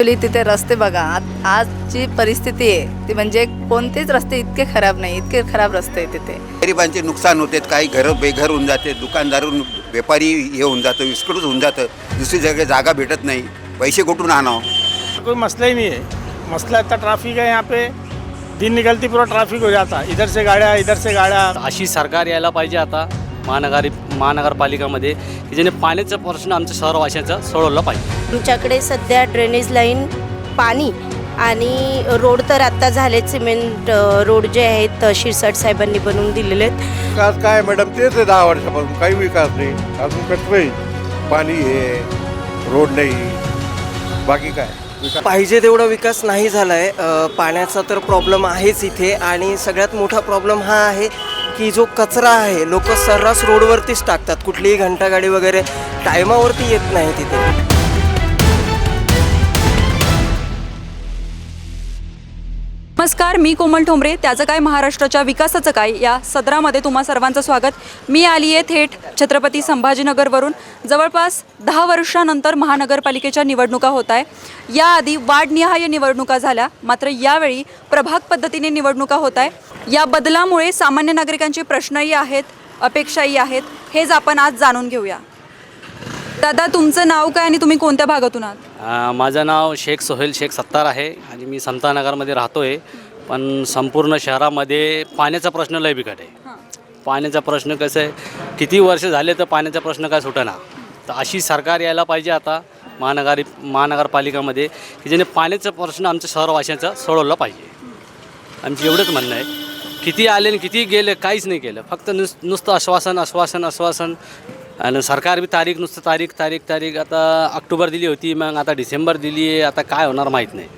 Actually तिथे रस्ते बघा आज आजची परिस्थिती आहे. ती म्हणजे कोणतेच रस्ते इतके खराब नाही इतके खराब रस्ते आहे तिथे. गरिबांचे नुकसान होते काही घरं बेघर होऊन जाते दुकानदार व्यापारी हे होऊन जातं विस्कळीत होऊन जातं दुसरी जगह जागा भेटत नाही पैसे कुठून आणावं? कोई मसला ही नहीं है मसला इतना ट्रैफिक है यहाँ पे. दिन निकलती पूरा ट्रैफिक हो जाता. इधर से गाड्या इधर से गाड्या. अशी सरकार यायला पाहिजे आता. महानगरी महानगरपालिकामध्ये की ज्याने पाण्याचा प्रश्न आमच्या शहरवाशांचा सोडवला पाहिजे. आमच्याकडे सध्या ड्रेनेज लाईन पाणी आणि रोड तर आत्ता झालेत सिमेंट रोड जे आहेत शिरसाट साहेबांनी बनवून दिलेले आहेत. विकास काय मॅडम तेच आहे दहा वर्षापासून. काही विकास नाही. अजून कसं पाणी आहे रोड नाही. बाकी काय? पाहिजे तेवढा विकास नाही झाला आहे पाण्याचा तर प्रॉब्लेम आहेच इथे आणि सगळ्यात मोठा प्रॉब्लेम हा आहे की जो कचरा आहे लोक सर्रास रोडवरतीच टाकतात. कुठलीही घंटागाडी वगैरे टायमावरती येत नाही तिथे. नमस्कार मी कोमल ठोंबरे. त्याचं काय महाराष्ट्राच्या विकासाचं काय? या सदरामध्ये तुम्हा सर्वांचं स्वागत. मी आली आहे थेट छत्रपती संभाजीनगरवरून. जवळपास दहा वर्षानंतर महानगरपालिकेच्या निवडणुका होत आहे. याआधी वार्डनिहाय निवडणुका झाल्या. मात्र यावेळी प्रभाग पद्धतीने निवडणुका होत आहे. या बदलामुळे सामान्य नागरिकांचे प्रश्नही आहेत अपेक्षाही आहेत. हेच आपण आज जाणून घेऊया. दादा तुमचं नाव काय आणि तुम्ही कोणत्या भागातून आहात? अं, माझं नाव शेख सोहेल शेख सत्तार आहे आणि मी समतानगरमध्ये राहतो आहे पण संपूर्ण शहरामध्ये पाण्याचा प्रश्न लय बिकट आहे. पाण्याचा प्रश्न कसं आहे? किती वर्ष झाले तर पाण्याचा प्रश्न काय सुटेना? तर अशी सरकार यायला पाहिजे आता महानगरी महानगरपालिकामध्ये की ज्याने पाण्याचा प्रश्न आमच्या शहरवाशांचा सोडवला पाहिजे. आमचं एवढंच म्हणणं आहे. किती आले आणि किती गेले काहीच नाही केलं. फक्त नुस नुसतं आश्वासन आश्वासन आश्वासन. आणि सरकार बी तारीख नुसतं तारीख तारीख तारीख. आता ऑक्टोबर दिली होती मग आता डिसेंबर दिली आहे आता काय होणार माहीत नाही.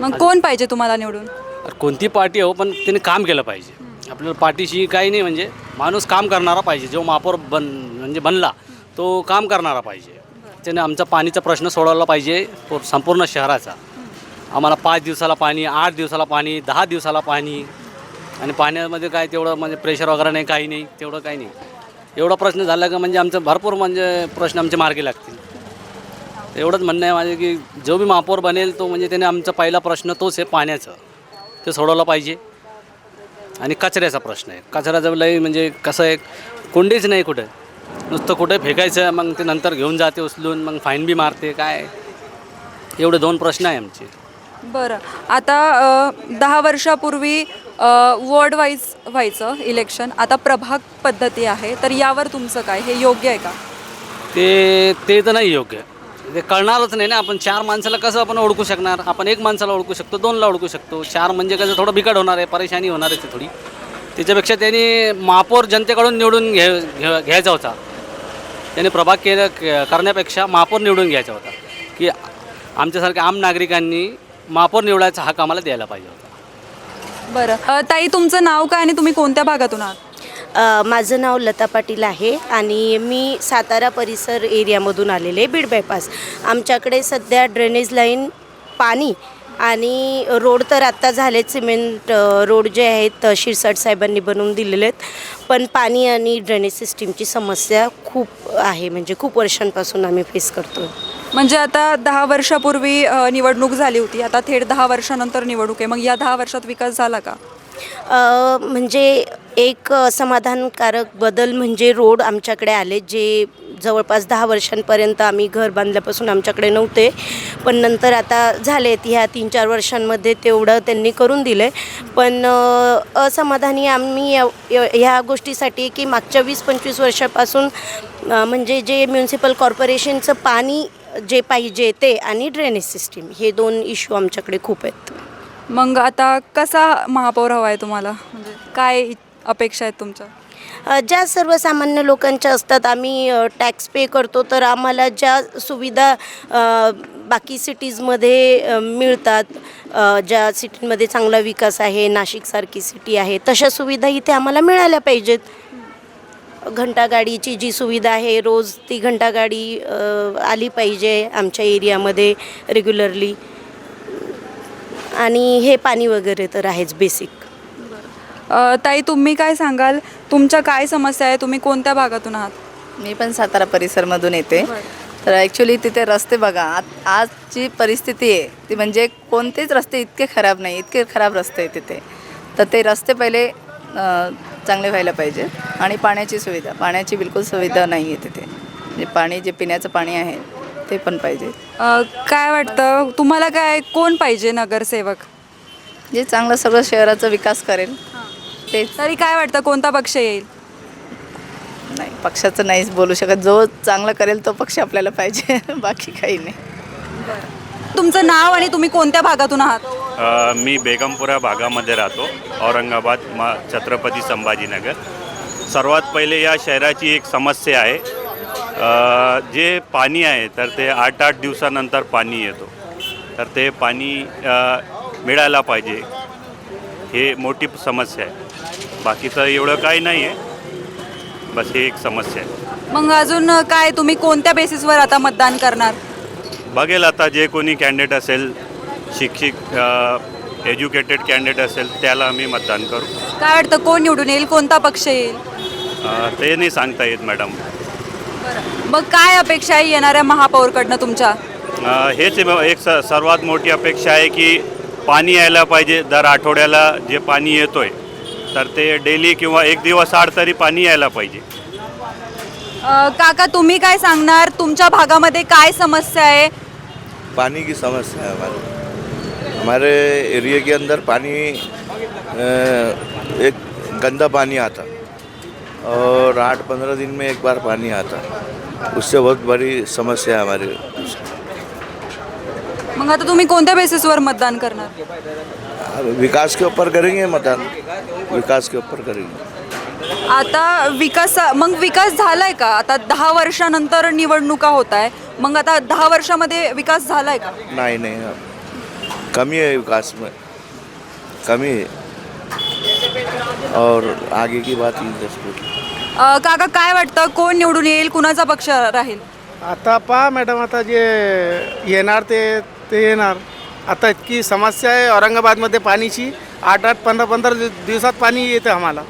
मग कोण पाहिजे तुम्हाला निवडून? अरे कोणती पार्टी हो पण त्याने काम केलं पाहिजे. आपल्याला पार्टीशी काही नाही म्हणजे माणूस काम करणारा पाहिजे. जो महापौर बन म्हणजे बनला तो काम करणारा पाहिजे. त्याने आमचा पाणीचा प्रश्न सोडवला पाहिजे संपूर्ण शहराचा. आम्हाला पाच दिवसाला पाणी आठ दिवसाला पाणी दहा दिवसाला पाणी. आणि पाण्यामध्ये काय तेवढं म्हणजे प्रेशर वगैरे नाही काही नाही तेवढं काही नाही. एवढा प्रश्न झाला का म्हणजे आमचं भरपूर म्हणजे प्रश्न आमचे मार्गी लागतील. एवढंच म्हणणं आहे माझे की जो बी महापौर बनेल तो म्हणजे त्याने आमचा पहिला प्रश्न तोच आहे पाण्याचं. ते सोडवलं पाहिजे. आणि कचऱ्याचा प्रश्न आहे. कचऱ्याचं लई म्हणजे कसं आहे कोंडीच नाही कुठं. नुसतं कुठे फेकायचं मग ते नंतर घेऊन जाते उचलून मग फाईन बी मारते काय? एवढे दोन प्रश्न आहे आमचे. बरं. आता अ, दहा वर्षापूर्वी वॉर्ड वाईज व्हायचं इलेक्शन आता प्रभाग पद्धती आहे तर यावर तुमचं काय? हे योग्य आहे का? ते ते तर नाही योग्य. ते कळणारच नाही ना आपण चार माणसाला कसं आपण ओळखू शकणार? आपण एक माणसाला ओळखू शकतो दोनला ओळखू शकतो. चार म्हणजे कसं थोडं बिकट होणार आहे परेशानी होणार आहे ती थोडी. त्याच्यापेक्षा त्यांनी महापौर जनतेकडून निवडून घे घे- घ्यायचा होता. त्याने प्रभाग केलं क- करण्यापेक्षा महापौर निवडून घ्यायचा होता. की आमच्यासारख्या आम नागरिकांनी महापौर निवडायचा हक आम्हाला द्यायला पाहिजे होता. बरं. अ, ताई तुमचं नाव काय आणि तुम्ही कोणत्या भागातून आहात? अ, माझं नाव लता पाटील आहे आणि मी सातारा परिसर एरियामधून आलेले आहे बीड बायपास आमच्याकडे सध्या ड्रेनेज लाईन पाणी आणि रोड तर आत्ता झाले सिमेंट अ, रोड जे आहेत अ, शिरसाट साहेबांनी बनवून दिलेले आहेत. पण पाणी आणि ड्रेनेज सिस्टीमची समस्या खूप आहे म्हणजे खूप वर्षांपासून आम्ही फेस करतो म्हणजे आता दहा वर्षापूर्वी अ, निवडणूक झाली होती. आता थेट दहा वर्षानंतर निवडणूक आहे. मग या दहा वर्षात विकास झाला का? अ, म्हणजे एक अ, समाधानकारक बदल म्हणजे रोड आमच्याकडे आले जे जवळपास दहा वर्षांपर्यंत आम्ही घर बांधल्यापासून आमच्याकडे नव्हते. पण नंतर आता झालेत ह्या तीन चार वर्षांमध्ये तेवढं त्यांनी करून दिलं आहे पण अ, असमाधानी आम्ही या- या- ह्या गोष्टीसाठी की मागच्या वीस पंचवीस वर्षापासून अ, म्हणजे जे म्युन्सिपल कॉर्पोरेशनचं पाणी जे पाहिजे ते आणि ड्रेनेज सिस्टीम हे दोन इश्यू आमच्याकडे खूप आहेत. मग आता कसा महापौर हवा आहे तुम्हाला? म्हणजे काय अपेक्षा आहेत तुमच्या? ज्या सर्वसामान्य लोकांच्या असतात आम्ही टॅक्स पे करतो तर आम्हाला ज्या सुविधा बाकी सिटीजमध्ये मिळतात ज्या सिटीमध्ये चांगला विकास आहे नाशिकसारखी सिटी आहे तशा सुविधा इथे आम्हाला मिळाल्या पाहिजेत. घंटागाडीची जी सुविधा आहे रोज ती घंटागाडी आली पाहिजे आमच्या एरियामध्ये रेग्युलरली आणि हे पाणी वगैरे तर आहेच बेसिक ताई तुम्ही काय सांगाल? तुमच्या काय समस्या आहे? तुम्ही कोणत्या भागातून आहात? मी पण सातारा परिसरमधून येते. तर ॲक्च्युली तिथे रस्ते बघा आज आजची परिस्थिती आहे ती म्हणजे कोणतेच रस्ते इतके खराब नाही इतके खराब रस्ते आहे तिथे. तर ते रस्ते पहिले चांगले व्हायला पाहिजे. आणि पाण्याची सुविधा पाण्याची बिलकुल सुविधा नाही आहे तिथे. म्हणजे पाणी जे पिण्याचं पाणी आहे ते पण पाहिजे. अ, काय वाटतं? तुम्हाला काय कोण पाहिजे नगरसेवक? जे चांगलं सगळं शहराचा विकास करेल तेच. तरी काय वाटतं? कोणता पक्ष येईल? नाही पक्षाचं नाहीच बोलू शकत. जो चांगलं करेल तो पक्ष आपल्याला पाहिजे. बाकी काही नाही. तुमचं नाव आणि तुम्ही कोणत्या भागातून आहात? अ, मी बेगमपुरा भागामध्ये राहतो औरंगाबाद मा छत्रपती संभाजीनगर. सर्वात पहिले या शहराची एक समस्या आहे. अ, जे पाणी आहे तर ते आठ आठ दिवसानंतर पाणी येतो. तर ते पाणी अ, मिळायला पाहिजे. हे मोठी समस्या आहे. बाकीचं एवढं काही नाही आहे बस हे एक समस्या आहे. मग अजून काय तुम्ही कोणत्या बेसिसवर आता मतदान करणार? बघेल आता जे कोणी कॅन्डिडेट असेल शिक्षित एज्युकेटेड कॅन्डिडेट असेल त्याला आम्ही मतदान करू. काय वाटतं कोण निवडून येईल कोणता पक्ष येईल? अ, ते नाही सांगता येत मॅडम. मग काय अपेक्षा आहे येणाऱ्या महापौरकडनं तुमच्या? अ, हेच म- एक स सर्वात मोठी अपेक्षा आहे की पाणी यायला पाहिजे दर आठवड्याला जे पाणी येतोय तर ते डेली किंवा एक दिवस आड तरी पाणी यायला पाहिजे. अ, काका तुम्ही काय सांगणार? तुमच्या भागामध्ये काय समस्या आहे? पानी की समस्या है हमारे। हमारे एरिया के अंदर पानी एक गंदा पानी आता और आठ पंद्रह दिन में एक बार पानी आता। उससे बहुत बड़ी समस्या है हमारे। मग आता तुम्ही कोणत्या बेसिसवर मतदान करणार? विकास के ऊपर करेंगे मतदान? विकास के ऊपर करेंगे। आता विकास मग विकास झालाय का? आता दहा वर्षानंतर निवडणुका होत आहे. मग आता दहा वर्षामध्ये विकास झालाय का? नहीं नहीं. कमी है विकास में कमी है और आगे की बात ही अ, काका काय वाटतं? कोण निवडून येईल? कुणाचा पक्ष राहील? आता पहा मॅडम आता जे येणार ते ते येणार. आता इतकी समस्या आहे औरंगाबादमध्ये पाणीची. आठ आठ पंधरा पंधरा दिव- दिवसात पाणी येतं आम्हाला.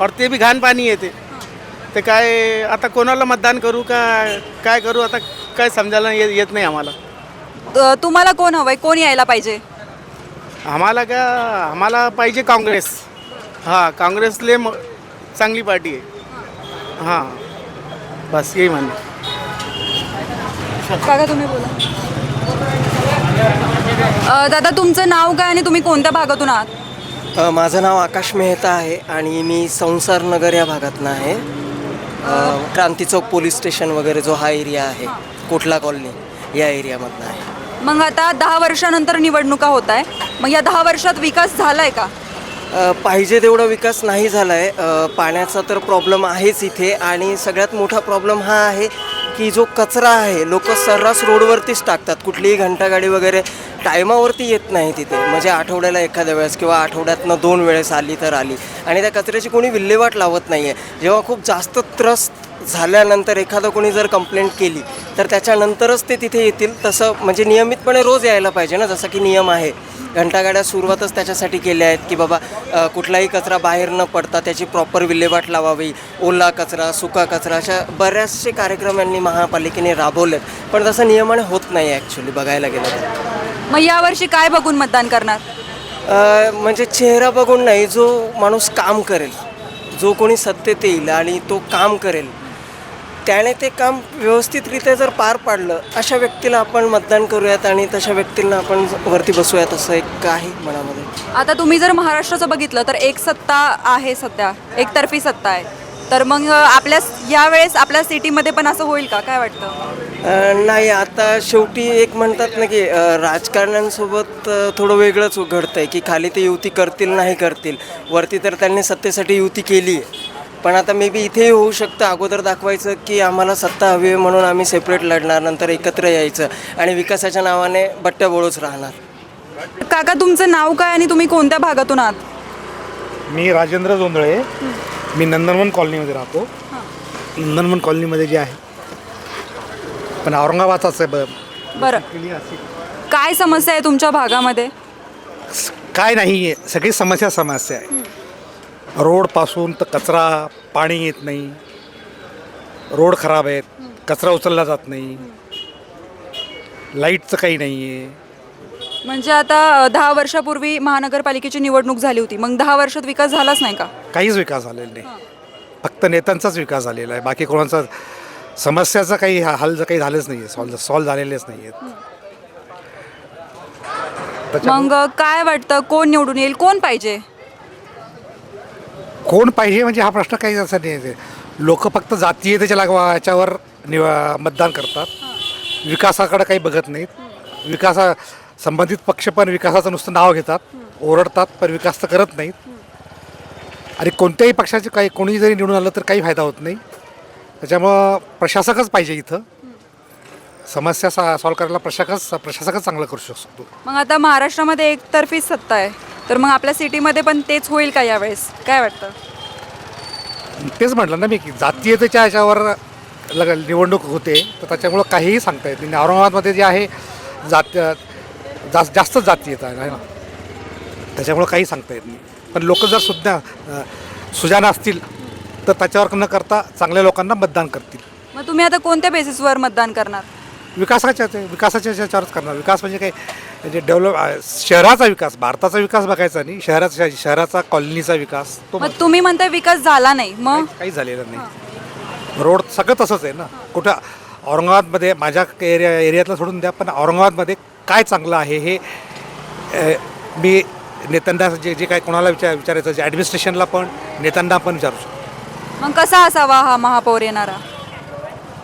और ते बी घाण पाणी येते. ते काय आता कोणाला मतदान करू का काय करू आता काय समजायला येत येत नाही आम्हाला. अ, तुम्हाला कोण हवंय? कोण यायला पाहिजे? आम्हाला का आम्हाला पाहिजे काँग्रेस. हां काँग्रेसले म चांगली पार्टी आहे. हां. बस यही म्हणणं. काका तुम्ही बोला. अ, दादा तुमचं नाव काय आणि तुम्ही कोणत्या भागातून आहात? माझं नाव आकाश मेहता आहे आणि मी संसार नगर या भागातनं आहे. क्रांती चौक पोलीस स्टेशन वगैरे जो हा एरिया आहे कोटला कॉलनी या एरियामधनं आहे. मग आता दहा वर्षानंतर निवडणुका होत आहे. मग या दहा वर्षात विकास झालाय का? अ, पाहिजे तेवढा विकास नाही झाला आहे पाण्याचा तर प्रॉब्लेम आहेच इथे आणि सगळ्यात मोठा प्रॉब्लेम हा आहे की जो कचरा आहे लोक सर्रास रोडवरतीच टाकतात. कुठलीही घंटागाडी वगैरे टायमावरती येत नाही तिथे. म्हणजे आठवड्याला एखाद्या वेळेस किंवा आठवड्यातनं दोन वेळेस आली तर आली. आणि त्या कचऱ्याची कोणी विल्हेवाट लावत नाही आहे जेव्हा खूप जास्त त्रस्त झाल्यानंतर एखादं कोणी जर कंप्लेंट केली तर त्याच्यानंतरच ते तिथे येतील. तसं म्हणजे नियमितपणे रोज यायला पाहिजे ना जसं की नियम आहे. घंटागाड्या सुरुवातच त्याच्यासाठी केल्या आहेत की बाबा कुठलाही कचरा बाहेर न पडता त्याची प्रॉपर विल्हेवाट लावावी. ओला कचरा सुका कचरा अशा बऱ्याचशे कार्यक्रम यांनी महापालिकेने राबवलेत. पण तसं नियमाने होत नाही ॲक्च्युली बघायला गेलं तर. मग यावर्षी काय बघून मतदान करणार? अ, म्हणजे चेहरा बघून नाही जो माणूस काम करेल जो कोणी सत्तेत येईल आणि तो काम करेल त्याने ते काम व्यवस्थितरित्या जर पार पाडलं अशा व्यक्तीला आपण मतदान करूयात आणि तशा व्यक्तींना आपण वरती बसूयात असं एक आहे मनामध्ये. आता तुम्ही जर महाराष्ट्राचं बघितलं तर एक सत्ता आहे सध्या एकतर्फी सत्ता आहे. तर मग आपल्या यावेळेस आपल्या सिटीमध्ये पण असं होईल का? काय वाटतं? नाही आता शेवटी एक म्हणतात ना की राजकारण्यांसोबत थोडं वेगळंच घडतं आहे की खाली ते युती करतील नाही करतील. वरती तर त्यांनी सत्तेसाठी युती केली. आहे पण आता मे बी इथेही होऊ शकतं. अगोदर दाखवायचं की आम्हाला सत्ता हवी आहे म्हणून आम्ही सेपरेट लढणार नंतर एकत्र यायचं आणि विकासाच्या नावाने बट्ट्या बोळूच राहणार. काका तुमचं नाव काय आणि तुम्ही कोणत्या भागातून आहात? मी राजेंद्र जोंधळे. मी नंदनवन कॉलनीमध्ये राहतो. नंदनवन कॉलनीमध्ये जे आहे पण औरंगाबादचाच आहे बरं. काय समस्या आहे तुमच्या भागामध्ये? काय नाही आहे सगळी समस्या समस्या आहे. रोडपासून तर कचरा पाणी येत नाही. रोड खराब आहेत कचरा उचलला जात नाही. लाईटचं काही नाही आहे. म्हणजे आता अ, दहा वर्षापूर्वी महानगरपालिकेची निवडणूक झाली होती. मग दहा वर्षात विकास झालाच नाही का? काहीच विकास झालेला नाही. फक्त नेत्यांचाच विकास झालेला आहे. बाकी कोणाचा समस्याचा काही हा- हल काही झालेच नाही आहे सॉल्व सॉल्व झालेलेच नाही आहेत मग अ, काय वाटतं कोण निवडून येईल? कोण पाहिजे? कोण पाहिजे म्हणजे हा प्रश्न काही असा नाही लोक फक्त जातीयतेच्या लागवा याच्यावर निव मतदान करतात. विकासाकडे काही बघत नाहीत. विकासा संबंधित पक्ष पण विकासाचं नुसतं नाव घेतात ओरडतात पण विकास तर करत नाहीत. आणि कोणत्याही पक्षाचे काही कोणी जरी निवडून आलं तर काही फायदा होत नाही. त्याच्यामुळं प्रशासकच पाहिजे इथं. समस्या सा सॉल्व करायला प्रशासकच प्रशासकच चांगलं करू शकतो. मग आता महाराष्ट्रामध्ये एकतर्फी सत्ता आहे. तर मग आपल्या सिटीमध्ये पण तेच होईल का यावेळेस? काय वाटतं? तेच म्हटलं ना मी की जातीयतेच्या ह्याच्यावर लग निवडणूक होते तर त्याच्यामुळं काहीही सांगता येत नाही. आणि औरंगाबादमध्ये जे आहे जात जास्त जास्त जातीयता आहे ना? त्याच्यामुळं काही सांगता येत नाही. पण लोक जर सुद्धा अ, सुजाण असतील तर त्याच्यावर न करता चांगल्या लोकांना मतदान करतील. मग तुम्ही आता कोणत्या बेसिसवर मतदान करणार? विकासाच्या विकासाच्या ह्याच्यावरच करणार. विकास म्हणजे काय? म्हणजे डेव्हलप शहराचा विकास भारताचा विकास बघायचा नाही. शहराचा शहराचा कॉलनीचा विकास तो मग तुम्ही म्हणताय विकास झाला नाही मग? काही झालेलं नाही. रोड सगळं तसंच आहे ना. कुठं औरंगाबादमध्ये माझ्या एरिया एरियातलं सोडून द्या पण औरंगाबादमध्ये काय चांगलं आहे हे मी नेत्यांना जे जे काय कोणाला विचार विचारायचं जे ॲडमिनिस्ट्रेशनला पण नेत्यांना पण विचारू शकतो. मग कसा असावा हा महापौर येणारा?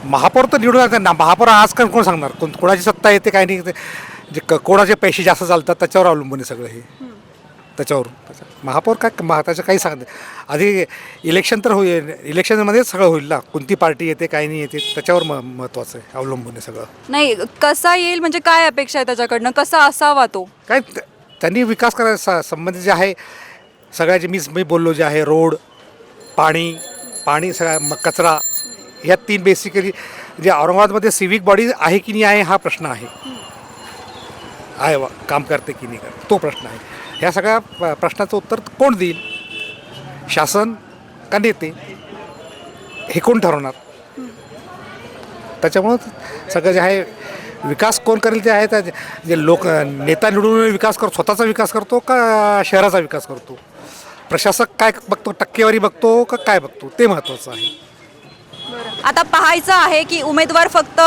महापौर तर निवडून येतात ना महापौर आजकाल कोण सांगणार? कोण कोणाची सत्ता येते काय नाही ते जे क कोणाचे पैसे जास्त चालतात त्याच्यावर अवलंबून आहे सगळं हे. त्याच्यावरून. त्याच्या महापौर काय महा त्याचं काही सांगते आधी इलेक्शन तर होईल. इलेक्शनमध्येच सगळं होईल ना. कोणती पार्टी येते काय नाही येते त्याच्यावर म महत्त्वाचं आहे अवलंबून आहे सगळं. नाही कसा येईल म्हणजे काय अपेक्षा आहे त्याच्याकडनं? कसा असावा तो? काय त- त्यांनी विकास करायचा संबंधित जे आहे सगळ्याचे मी मी बोललो जे आहे रोड पाणी पाणी सगळ्या म कचरा ह्या तीन बेसिकली जे औरंगाबादमध्ये सिविक बॉडी आहे की नाही आहे हा प्रश्न आहे. आहे वा काम करते की नाही करते तो प्रश्न आहे. ह्या सगळ्या प- प्रश्नाचं उत्तर कोण देईल? शासन का नेते? हे कोण ठरवणार? त्याच्यामुळं सगळं जे आहे विकास कोण करेल ते आहे त्या जे लोक नेता निवडून विकास करतो स्वतःचा विकास करतो का शहराचा विकास करतो? प्रशासक काय बघतो? टक्केवारी बघतो का काय बघतो? ते महत्त्वाचं आहे. आता पाहायचं आहे की उमेदवार फक्त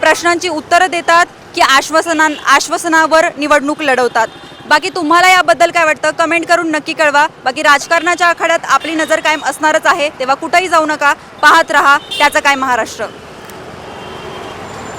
प्रश्नांची उत्तरं देतात की आश्वासना आश्वासनावर निवडणूक लढवतात. बाकी तुम्हाला याबद्दल काय वाटतं? कमेंट करून नक्की कळवा. बाकी राजकारणाच्या आखाड्यात आपली नजर कायम असणारच आहे. तेव्हा कुठंही जाऊ नका. पाहत राहा. त्याचं काय महाराष्ट्र?